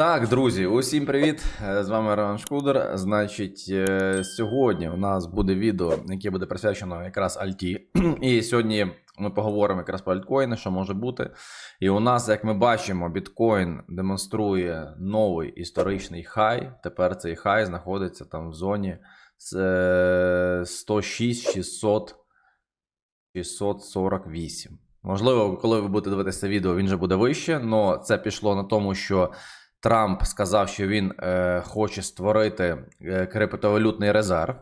Так, друзі, усім привіт! Е, З вами Роман Шкудер. Значить, е, сьогодні у нас буде відео, яке буде присвячено якраз Альті. І сьогодні ми поговоримо якраз про альткоїни, що може бути. І у нас, як ми бачимо, біткоін демонструє новий історичний хай. Тепер цей хай знаходиться там в зоні з, е, 106 600 648. Можливо, коли ви будете дивитися відео, він вже буде вище, але це пішло на тому, що Трамп сказав, що він е, хоче створити е, криптовалютний резерв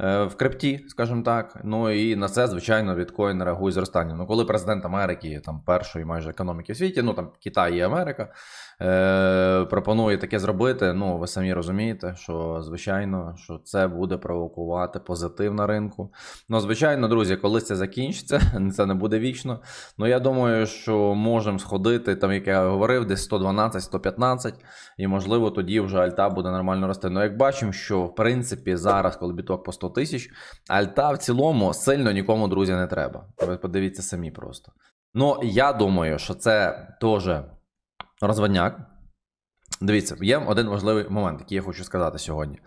е, в крипті, скажімо так. Ну і на це, звичайно, біткоін реагує зростання. Ну, коли президент Америки, там першої майже економіки в світі, ну там Китай і Америка, е, пропонує таке зробити. Ну, ви самі розумієте, що звичайно, що це буде провокувати позитив на ринку. Ну, звичайно, друзі, коли це закінчиться, це не буде вічно. Ну, я думаю, що можемо сходити, там, як я говорив, десь 112-115, і можливо тоді вже альта буде нормально рости. Ну, як бачимо, що в принципі зараз, коли біток по 100 тисяч, альта в цілому сильно нікому, друзі, не треба. Ви подивіться самі просто. Ну, я думаю, що це теж розводняк. Дивіться, є один важливий момент, який я хочу сказати сьогодні.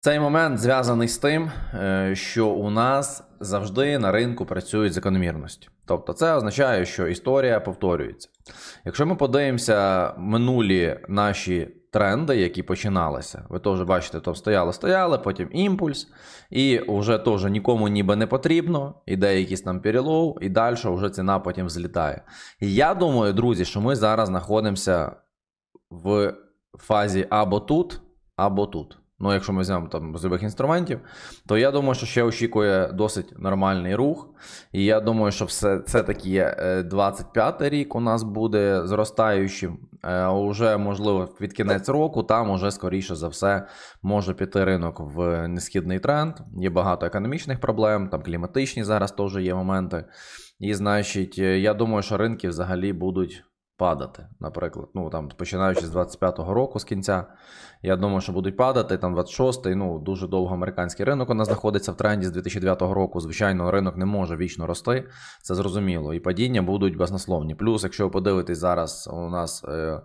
Цей момент зв'язаний з тим, е, що у нас завжди на ринку працюють закономірності. Тобто, це означає, що історія повторюється. Якщо ми подивимося минулі наші тренди, які починалися, ви теж бачите, то стояли, стояли, потім імпульс, і вже теж нікому ніби не потрібно, іде якийсь там перелов, і далі вже ціна потім злітає. І я думаю, друзі, що ми зараз знаходимося в фазі або тут, або тут. Ну, якщо ми візьмемо там з любих інструментів, то я думаю, що ще очікує досить нормальний рух. І я думаю, що все це таки 25 рік у нас буде зростаючим. Уже, можливо, під кінець року, там уже, скоріше за все, може піти ринок в несхідний тренд. Є багато економічних проблем, там кліматичні зараз теж є моменти. І, значить, е, я думаю, що ринки взагалі будуть падати. Наприклад, ну там починаючи з 25-го року, з кінця, я думаю, що будуть падати. Там 26-й, ну дуже довго американський ринок у нас знаходиться в тренді з 2009 року. Звичайно, ринок не може вічно рости, це зрозуміло. І падіння будуть баснословні. Плюс, якщо ви подивитесь зараз, у нас. Е-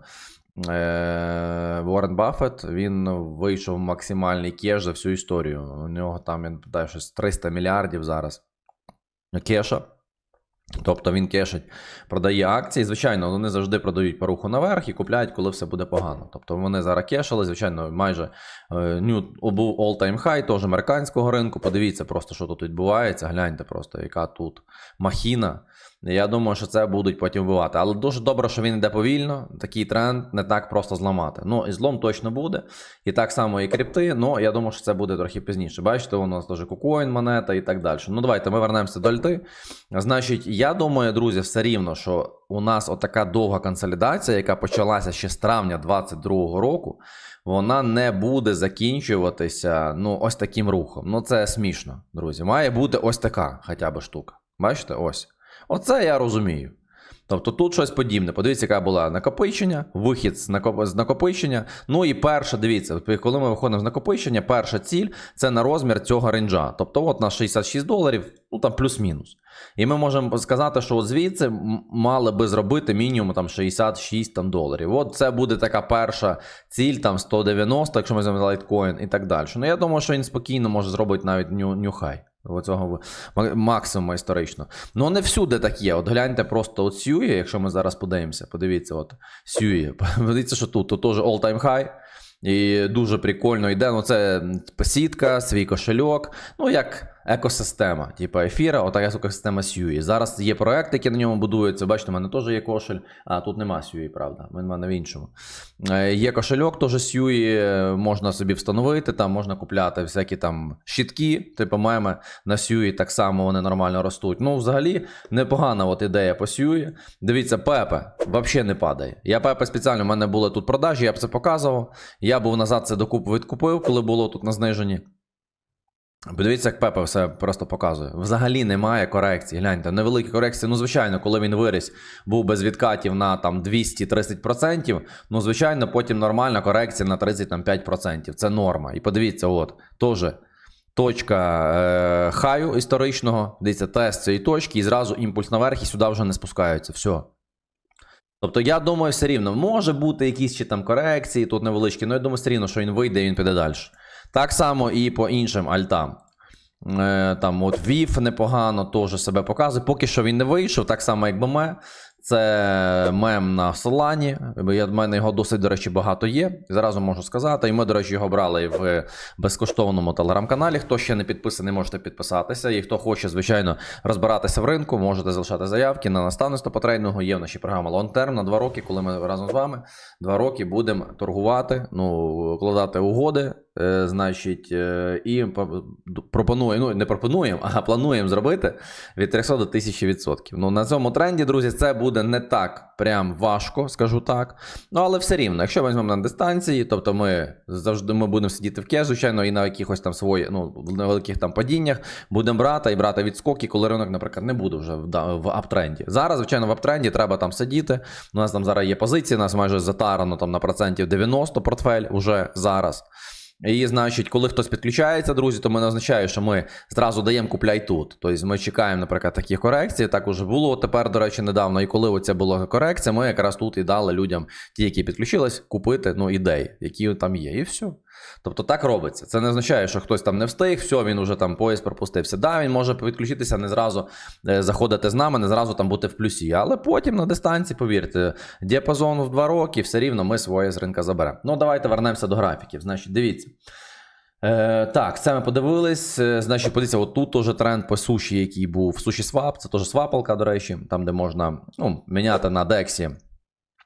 Е, Уоррен Баффет, він вийшов в максимальний кеш за всю історію. У нього там, я не пам'ятаю, щось 300 мільярдів зараз кеша. Тобто він кешить, продає акції. Звичайно, вони завжди продають поруху наверх і купляють, коли все буде погано. Тобто вони зараз кешили, звичайно, майже е, new, був all-time high, теж американського ринку. Подивіться просто, що тут відбувається. Гляньте просто, яка тут махіна. Я думаю, що це будуть потім вбивати. Але дуже добре, що він йде повільно. Такий тренд не так просто зламати. Ну, і злом точно буде. І так само і крипти. Ну, я думаю, що це буде трохи пізніше. Бачите, у нас теж кукоін, монета і так далі. Ну, давайте ми вернемося до альти. Значить, я думаю, друзі, все рівно, що у нас отака довга консолідація, яка почалася ще з травня 2022 року, вона не буде закінчуватися ну, ось таким рухом. Ну, це смішно, друзі. Має бути ось така хоча б штука. Бачите, ось. Оце я розумію. Тобто тут щось подібне. Подивіться, яка була накопичення, вихід з накоп- з накопичення. Ну і перша, дивіться, коли ми виходимо з накопичення, перша ціль це на розмір цього рейнджа. Тобто, от на 66 доларів, ну там плюс-мінус. І ми можемо сказати, що от звідси мали би зробити мінімум там 66 там, доларів. От це буде така перша ціль, там 190, якщо ми візьмемо лайткоін і так далі. Ну я думаю, що він спокійно може зробити навіть ню- нюхай. Оцього максимум історично. Ну, не всюди так є. От гляньте просто от Сюї, якщо ми зараз подивимося, подивіться, от Сюї. Подивіться, що тут. Тут теж all-time high. І дуже прикольно йде. Ну, це сітка, свій кошельок. Ну, як екосистема, типу ефіра, отака екосистема Сюї. Зараз є проекти, які на ньому будуються. Бачите, у мене теж є кошель. А тут нема Сюї, правда. Він в мене в іншому. Е, Є кошельок, теж Сюї, е, можна собі встановити, там можна купляти всякі там щитки, типу меми на Сюї, так само вони нормально ростуть. Ну, взагалі, непогана от ідея по Сюї. Дивіться, Пепе взагалі не падає. Я Пепе спеціально, в мене були тут продажі, я б це показував. Я був назад це докуп відкупив, коли було тут на зниженні. Подивіться, як Пепе все просто показує. Взагалі немає корекції. Гляньте, невеликі корекції. Ну, звичайно, коли він виріс, був без відкатів на там 230%. Ну, звичайно, потім нормальна корекція на 35%. Це норма. І подивіться, от, теж точка е, хаю історичного. Дивіться, тест цієї точки, і зразу імпульс наверх, і сюди вже не спускаються. Все. Тобто, я думаю, все рівно може бути якісь чи там корекції тут невеличкі, але я думаю, все рівно, що він вийде і він піде далі. Так само і по іншим альтам. Е, там от Вів непогано теж себе показує. Поки що він не вийшов, так само як БМ. Це мем на Солані. Я, в мене його досить, до речі, багато є. Зразу можу сказати. І ми, до речі, його брали в безкоштовному телеграм-каналі. Хто ще не підписаний, можете підписатися. І хто хоче, звичайно, розбиратися в ринку, можете залишати заявки на наставництво по трейдингу. Є в нашій Long Term на два роки, коли ми разом з вами два роки будемо торгувати, ну, укладати угоди. Е, значить, е, і пропонуємо, ну не пропонуємо, а плануємо зробити від 300 до 1000 відсотків. Ну на цьому тренді, друзі, це буде не так прям важко, скажу так. Ну але все рівно, якщо візьмемо на дистанції, тобто ми завжди ми будемо сидіти в кеш, звичайно, і на якихось там свої, ну невеликих там падіннях будемо брати і брати відскоки, коли ринок, наприклад, не буде вже в, в аптренді. Зараз, звичайно, в аптренді треба там сидіти. У нас там зараз є позиції, у нас майже затарано там на процентів 90 портфель уже зараз. І, значить, коли хтось підключається, друзі, то ми не означає, що ми зразу даємо купляй тут. Тобто ми чекаємо, наприклад, такі корекції. Так уже було тепер, до речі, недавно. І коли оця була корекція, ми якраз тут і дали людям, ті, які підключились, купити ну, ідеї, які там є, і все. Тобто так робиться. Це не означає, що хтось там не встиг, все, він уже там поїзд пропустився. Да, він може підключитися, не зразу е, заходити з нами, не зразу там бути в плюсі. Але потім на дистанції, повірте, діапазон в 2 роки, все рівно ми своє з ринка заберемо. Ну, давайте вернемося до графіків. Значить, дивіться. Е, так, це ми подивились. Е, Значить, подивіться, от тут теж тренд по суші, який був. Суші свап, це теж свапалка, до речі, там, де можна ну, міняти на дексі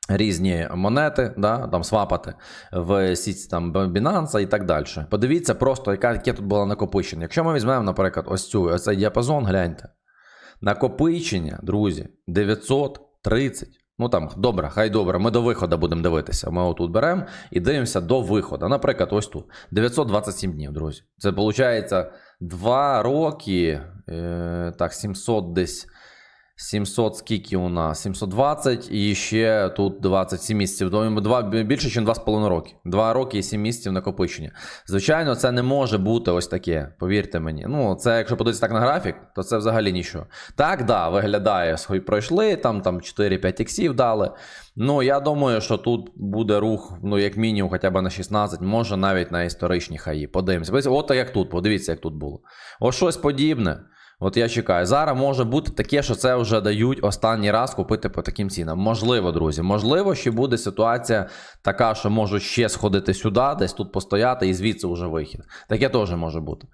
різні монети, да, там свапати в сіті там Binance і так далі. Подивіться просто, яка, яке тут було накопичення. Якщо ми візьмемо, наприклад, ось цю, ось цей діапазон, гляньте. Накопичення, друзі, 930. Ну там, добре, хай добре, ми до виходу будемо дивитися. Ми отут беремо і дивимося до виходу. Наприклад, ось тут. 927 днів, друзі. Це виходить 2 роки. Е, так, 700 десь. 700 скільки у нас? 720 і ще тут 27 місяців. Два, більше, ніж 2,5 роки. 2 роки і 7 місяців накопичення. Звичайно, це не може бути ось таке, повірте мені. Ну, це якщо подивитися так на графік, то це взагалі нічого. Так, да, виглядає, пройшли, там, там 4-5 іксів дали. Ну, я думаю, що тут буде рух, ну, як мінімум, хоча б на 16, може навіть на історичні хаї. Подивимося. От як тут, подивіться, як тут було. Ось щось подібне. От я чекаю. Зараз може бути таке, що це вже дають останній раз купити по таким цінам. Можливо, друзі. Можливо, що буде ситуація така, що можуть ще сходити сюди, десь тут постояти і звідси вже вихід. Таке теж може бути.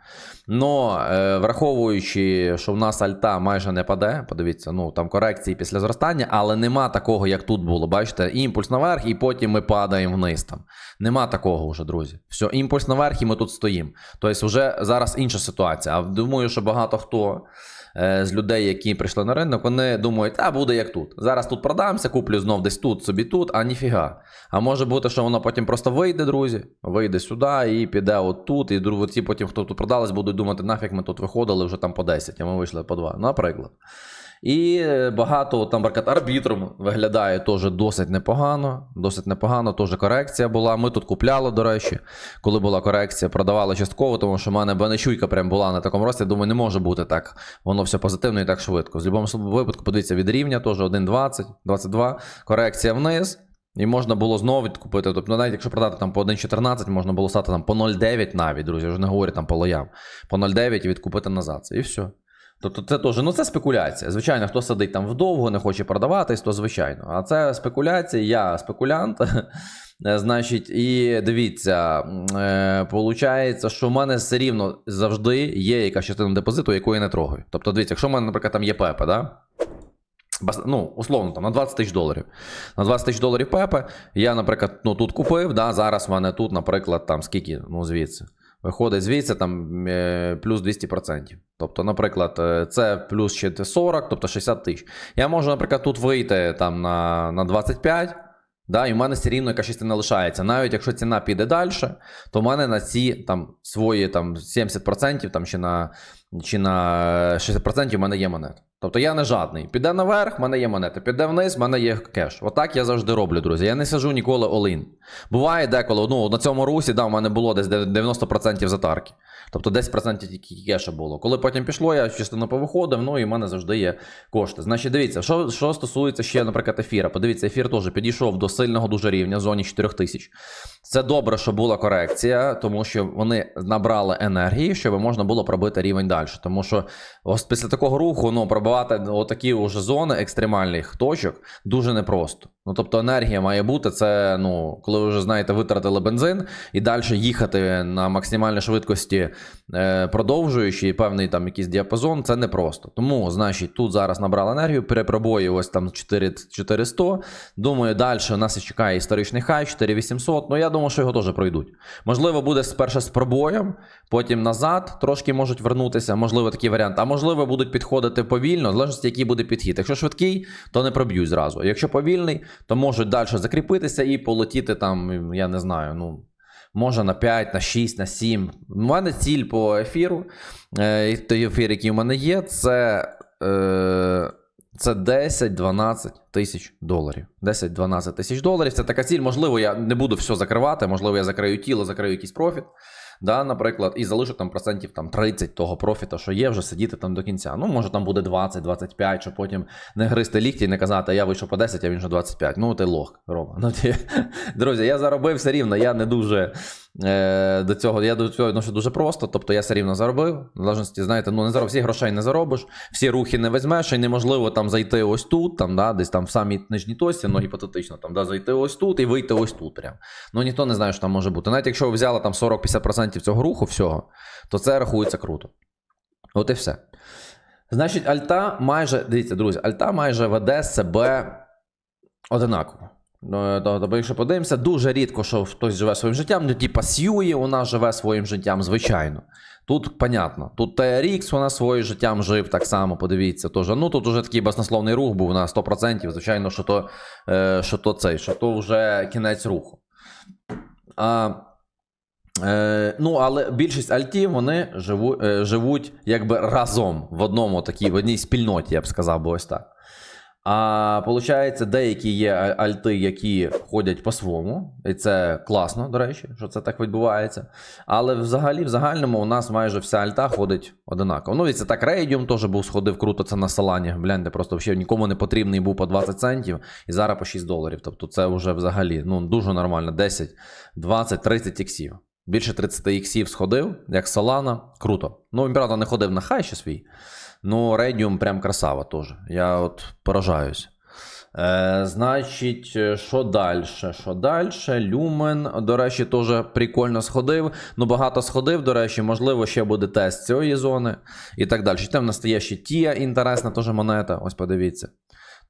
Но е, враховуючи, що в нас альта майже не паде, подивіться, ну там корекції після зростання, але нема такого, як тут було. Бачите, імпульс наверх, і потім ми падаємо вниз там. Нема такого вже, друзі. Все, імпульс наверх, і ми тут стоїмо. Тобто, вже зараз інша ситуація. А думаю, що багато хто. Е, З людей, які прийшли на ринок, вони думають, а буде як тут. Зараз тут продамся, куплю знов десь тут, собі тут, а ніфіга. А може бути, що воно потім просто вийде, друзі, вийде сюди і піде от тут. І ці потім, хто тут продались, будуть думати, нафіг ми тут виходили вже там по 10, а ми вийшли по 2, наприклад. І е, багато там, наприклад, арбітром виглядає теж досить непогано. Досить непогано, теж корекція була. Ми тут купляли, до речі, коли була корекція, продавали частково, тому що в мене бенечуйка прям була на такому рості. Думаю, не може бути так. Воно все позитивно і так швидко. В будь-якому випадку, подивіться, від рівня теж 1,20, 22, корекція вниз. І можна було знову відкупити. Тобто, навіть якщо продати там по 1,14, можна було стати там по 0,9 навіть, друзі. Я вже не говорю там по лоям. По 0,9 і відкупити назад. І все. Тобто це теж, ну це спекуляція. Звичайно, хто сидить там вдовго, не хоче продаватись, то звичайно. А це спекуляція, я спекулянт. Значить, і дивіться, е, получається, що в мене все рівно завжди є якась частина депозиту, яку я не трогаю. Тобто, дивіться, якщо в мене, наприклад, там є ПЕПа, да? Ну, условно, там на 20 тисяч доларів. На 20 тисяч доларів ПЕПа я, наприклад, ну, тут купив, да, зараз в мене тут, наприклад, там скільки, ну, звідси. Виходить звідси там е, плюс 200%. Тобто, наприклад, е, це плюс ще 40, тобто 60 тисяч. Я можу, наприклад, тут вийти там на, на 25, да, і в мене все рівно якась частина лишається. Навіть якщо ціна піде далі, то в мене на ці там свої там 70% там, чи на, чи на 60% в мене є монет. Тобто я не жадний. Піде наверх, в мене є монета. Піде вниз, в мене є кеш. Отак я завжди роблю, друзі. Я не сижу ніколи all-in. Буває деколи, ну на цьому русі, да, в мене було десь 90% затарки. Тобто 10% тільки кеша було. Коли потім пішло, я частину повиходив, ну і в мене завжди є кошти. Значить, дивіться, що, що стосується ще, наприклад, ефіра. Подивіться, ефір теж підійшов до сильного дуже рівня в зоні 4000. Це добре, що була корекція, тому що вони набрали енергії, щоб можна було пробити рівень далі. Тому що ось після такого руху ну, пробивати отакі уже зони екстремальних точок дуже непросто. Ну тобто енергія має бути. Це ну, коли ви вже знаєте, витратили бензин і далі їхати на максимальній швидкості, е, продовжуючи певний там якийсь діапазон, це непросто. Тому, значить, тут зараз набрали енергію, перепробої ось там 4 400. Думаю, далі у нас і чекає історичний хай 4800. Ну я думаю, що його теж пройдуть. Можливо, буде спершу з пробоєм, потім назад трошки можуть вернутися. Можливо, такий варіант. А можливо, будуть підходити повільно, в залежності, який буде підхід. Якщо швидкий, то не проб'ють зразу. Якщо повільний, то можуть далі закріпитися і полетіти там, я не знаю, ну. Може на 5, на 6, на 7. У мене ціль по ефіру. Е, той ефір, який у мене є, це. Е, це 10-12 тисяч доларів. 10-12 тисяч доларів. Це така ціль. Можливо, я не буду все закривати. Можливо, я закрию тіло, закрию якийсь профіт. Да, наприклад, і залишу там процентів там 30 того профіта, що є, вже сидіти там до кінця. Ну, може, там буде 20-25, щоб потім не гризти лікті і не казати, я вийшов по 10, а він вже 25. Ну, ти лох, Рома. Ну, ти... Друзі, я заробив все рівно, я не дуже е, до цього, я до цього відношу дуже просто. Тобто я все рівно заробив. В залежності, знаєте, ну не зароб, всі грошей не заробиш, всі рухи не візьмеш, і неможливо там зайти ось тут, там, да, десь там в самій нижній точці, ну гіпотетично, там, да, зайти ось тут і вийти ось тут. Прям. Ну ніхто не знає, що там може бути. Навіть якщо ви взяли там 40-50% цього руху всього, то це рахується круто. От і все. Значить, Альта майже, дивіться, друзі, Альта майже веде себе одинаково. Ну, Тобто, якщо подивимося, дуже рідко, що хтось живе своїм життям. Ну, типа Сьюї нас живе своїм життям, звичайно. Тут понятно. Тут TRX нас своїм життям жив так само, подивіться. Теж. Ну тут вже такий баснословний рух був на 100%. Звичайно, що то, е, що то цей, що то вже кінець руху. А, е, ну, але більшість альтів вони живу, е, живуть якби разом в одному такій, в одній спільноті, я б сказав би ось так. А виходить, деякі є альти, які ходять по-своєму, і це класно, до речі, що це так відбувається. Але взагалі, в загальному, у нас майже вся альта ходить одинаково. Ну, і це так, Radium теж був сходив круто, це на салані. Гляньте, просто взагалі нікому не потрібний був по 20 центів і зараз по 6 доларів. Тобто це вже взагалі ну, дуже нормально. 10, 20, 30 іксів. Більше 30 іксів сходив, як Solana, круто. Ну, він, правда, не ходив на хай ще свій. Ну, Radium прям красава теж. Я от поражаюсь. Е, значить, що далі? Що далі? Люмен, до речі, теж прикольно сходив. Ну, багато сходив, до речі, можливо, ще буде тест цієї зони і так далі. Там в нас є ще Тія, інтересна теж монета. Ось подивіться.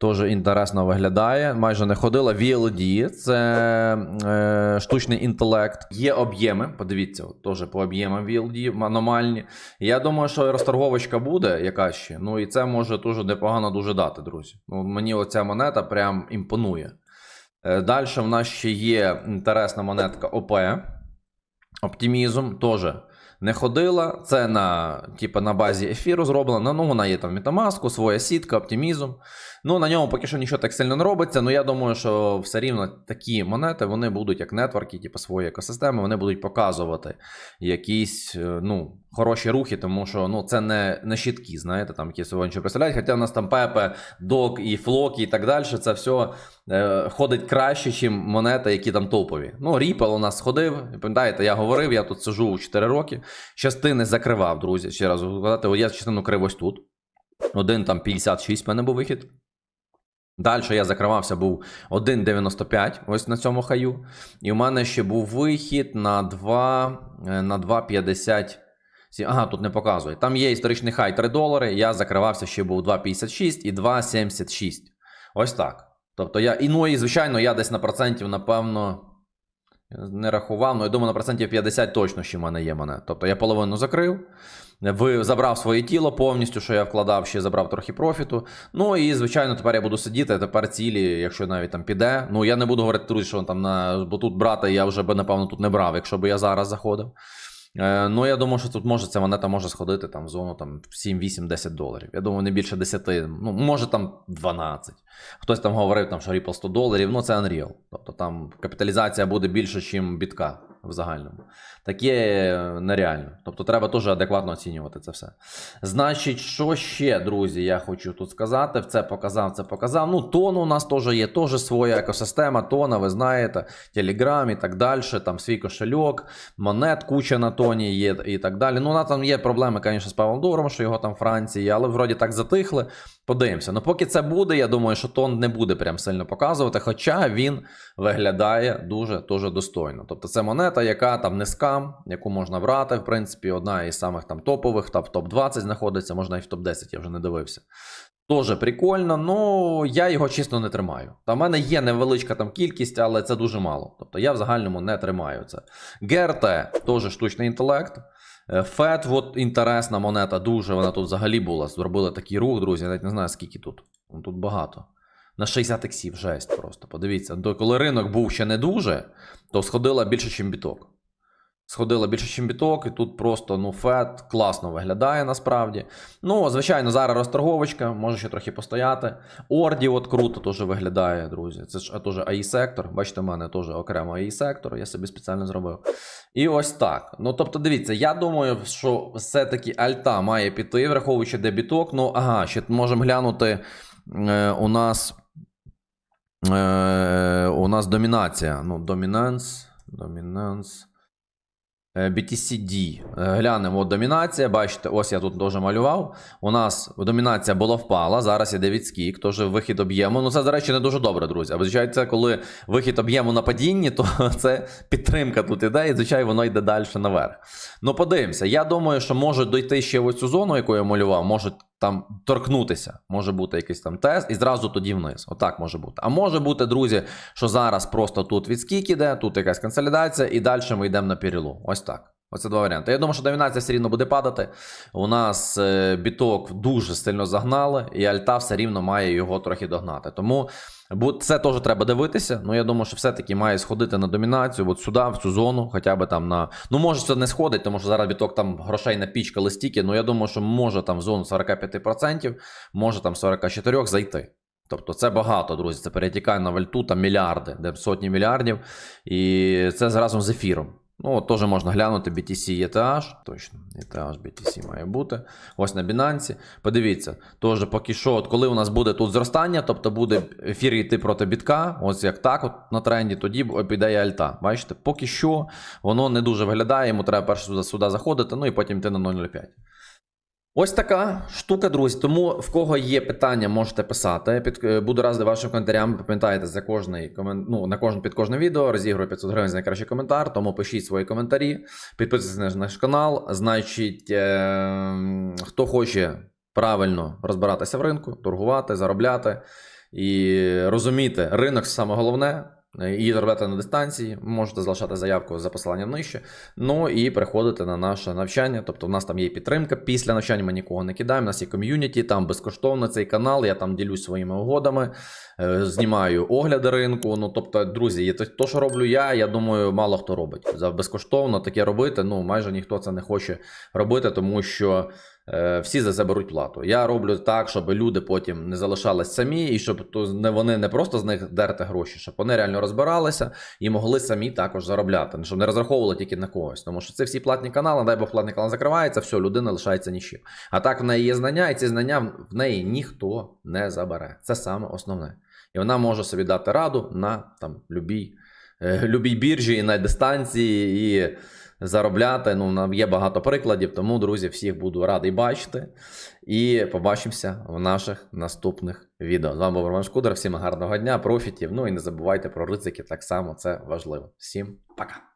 Теж інтересно виглядає. Майже не ходила. VLD це е, штучний інтелект. Є об'єми. Подивіться, теж по об'ємам VLD аномальні. Я думаю, що розторговочка буде якась ще. Ну і це може дуже непогано дуже дати, друзі. Ну, мені оця монета прям імпонує. Е, Далі в нас ще є інтересна монетка ОП. Оптимізм теж не ходила. Це на, типу, на базі ефіру зроблено. Ну, вона є там в Metamask, своя сітка, оптимізм. Ну, на ньому поки що нічого так сильно не робиться. але я думаю, що все рівно такі монети вони будуть як нетворки, типу свої екосистеми, вони будуть показувати якісь е, ну, хороші рухи, тому що ну, це не, не щитки, знаєте, там які сьогодні представляють. Хоча у нас там Пепе, Док і Флокі і так далі, це все е, ходить краще, ніж монети, які там топові. Ну, Ripple у нас сходив. Пам'ятаєте, я говорив, я тут сижу 4 роки. Частини закривав, друзі. Ще раз сказати, я частину крив ось тут. Один там 56 в мене був вихід. Далі я закривався, був 1,95 ось на цьому хаю. І у мене ще був вихід на 2, е, на 2,50. Ага, тут не показує. Там є історичний хай 3 долари. Я закривався, ще був 2,56 і 2,76. Ось так. Тобто я. І ну і звичайно, я десь на процентів, напевно. Не рахував, але я думаю, на процентів 50 точно ще в мене є мене. Тобто я половину закрив, забрав своє тіло повністю, що я вкладав, ще забрав трохи профіту. Ну і звичайно, тепер я буду сидіти. Тепер цілі, якщо навіть там піде. Ну я не буду говорити, що там на бо тут брати я вже би напевно тут не брав, якщо б я зараз заходив. Е, ну, я думаю, що тут може ця монета може сходити там в зону там, 7, 8, 10 доларів. Я думаю, не більше 10, ну, може там 12. Хтось там говорив, там, що Ripple 100 доларів, ну це Unreal. Тобто там капіталізація буде більше, ніж бітка в загальному. Таке нереально. Тобто треба теж адекватно оцінювати це все. Значить, що ще, друзі, я хочу тут сказати. Це показав, це показав. Ну, тон у нас теж є, теж своя екосистема, тона, ви знаєте, Telegram і так далі. Там свій кошельок, монет, куча на тоні є і так далі. Ну, у нас там є проблеми, звісно, з Павлом Дуром, що його там в Франції, але вроді так затихли. Подивимося. Ну, поки це буде, я думаю, що тон не буде прям сильно показувати, хоча він виглядає дуже дуже достойно. Тобто це монета, яка там не скам, яку можна брати, в принципі, одна із самих там топових, там в топ-20 знаходиться, можна і в топ-10, я вже не дивився. Дуже прикольно, ну я його чесно не тримаю. Та в мене є невеличка там кількість, але це дуже мало. Тобто я в загальному не тримаю це. ГРТ теж штучний інтелект. Е, Фет, от інтересна монета, дуже вона тут взагалі була. Зробили такий рух, друзі. Я навіть не знаю, скільки тут. Ну, Тут багато. На 60 ексів, жесть просто. Подивіться. До коли ринок був ще не дуже, то сходила більше, ніж біток. Сходила більше, ніж біток, і тут просто ну, фет класно виглядає насправді. Ну, звичайно, зараз розторговочка, може ще трохи постояти. Орді от круто теж виглядає, друзі. Це ж теж AI сектор. Бачите, в мене теж окремо AI сектор, я собі спеціально зробив. І ось так. Ну, тобто, дивіться, я думаю, що все-таки альта має піти, враховуючи де біток. Ну, ага, ще можемо глянути. Е, у нас. Е, у нас домінація. Ну, домінанс. Домінанс. Е, BTCD. Е, Глянемо, домінація. Бачите, ось я тут теж малював. У нас домінація була впала. Зараз іде відскік, теж вихід об'єму. Ну, це, до речі, не дуже добре, друзі. А звичайно, це коли вихід об'єму на падінні, то це підтримка тут іде, і звичайно, воно йде далі наверх. Ну, подивимося. Я думаю, що може дойти ще в оцю зону, яку я малював, може там торкнутися. Може бути якийсь там тест, і зразу тоді вниз. Отак може бути. А може бути, друзі, що зараз просто тут відскік іде, тут якась консолідація, і далі ми йдемо на перелом. Ось так. Оце два варіанти. Я думаю, що домінація все рівно буде падати. У нас е, біток дуже сильно загнали, і альта все рівно має його трохи догнати. Тому це теж треба дивитися. Ну я думаю, що все-таки має сходити на домінацію, от сюди, в цю зону, хоча б там на. Ну, може, це не сходить, тому що зараз біток там грошей напічкали стільки. Ну я думаю, що може там в зону 45%, може там 44% зайти. Тобто це багато, друзі. Це перетікає на вальту, там мільярди, де сотні мільярдів. І це разом з ефіром. Ну, теж можна глянути BTC ETH. Точно, ETH BTC має бути. Ось на Binance. Подивіться, теж поки що, от коли у нас буде тут зростання, тобто буде ефір йти проти бітка, ось як так, от на тренді, тоді піде і альта. Бачите, поки що воно не дуже виглядає, йому треба перше сюди, сюди заходити, ну і потім йти на 0,05. Ось така штука, друзі. Тому в кого є питання, можете писати. Під, е, буду радий вашим коментарям. Пам'ятаєте, за кожний комен... ну, на кожен під кожне відео розіграю 500 гривень за найкращий коментар. Тому пишіть свої коментарі, підписуйтесь на наш канал. Значить, е... хто хоче правильно розбиратися в ринку, торгувати, заробляти і розуміти ринок саме головне. І заробляти на дистанції, можете залишати заявку за посиланням нижче. Ну і приходити на наше навчання. Тобто, в нас там є підтримка. Після навчання ми нікого не кидаємо. У нас є ком'юніті, там безкоштовно цей канал. Я там ділюсь своїми угодами, е, знімаю огляди ринку. Ну тобто, друзі, то, що роблю я, я думаю, мало хто робить. За безкоштовно таке робити. Ну майже ніхто це не хоче робити, тому що. Е, Всі за це беруть плату. Я роблю так, щоб люди потім не залишались самі, і щоб вони не просто з них дерти гроші, щоб вони реально розбиралися і могли самі також заробляти, щоб не розраховували тільки на когось. Тому що це всі платні канали, дай Бог платний канал закривається, все, людина лишається нічим. А так в неї є знання, і ці знання в неї ніхто не забере. Це саме основне. І вона може собі дати раду на там любій, е, любій біржі і на дистанції. і заробляти. Ну, є багато прикладів, тому, друзі, всіх буду радий бачити. І побачимося в наших наступних відео. З вами був Роман Шкудер. Всім гарного дня, профітів. Ну і не забувайте про ризики, так само це важливо. Всім пока.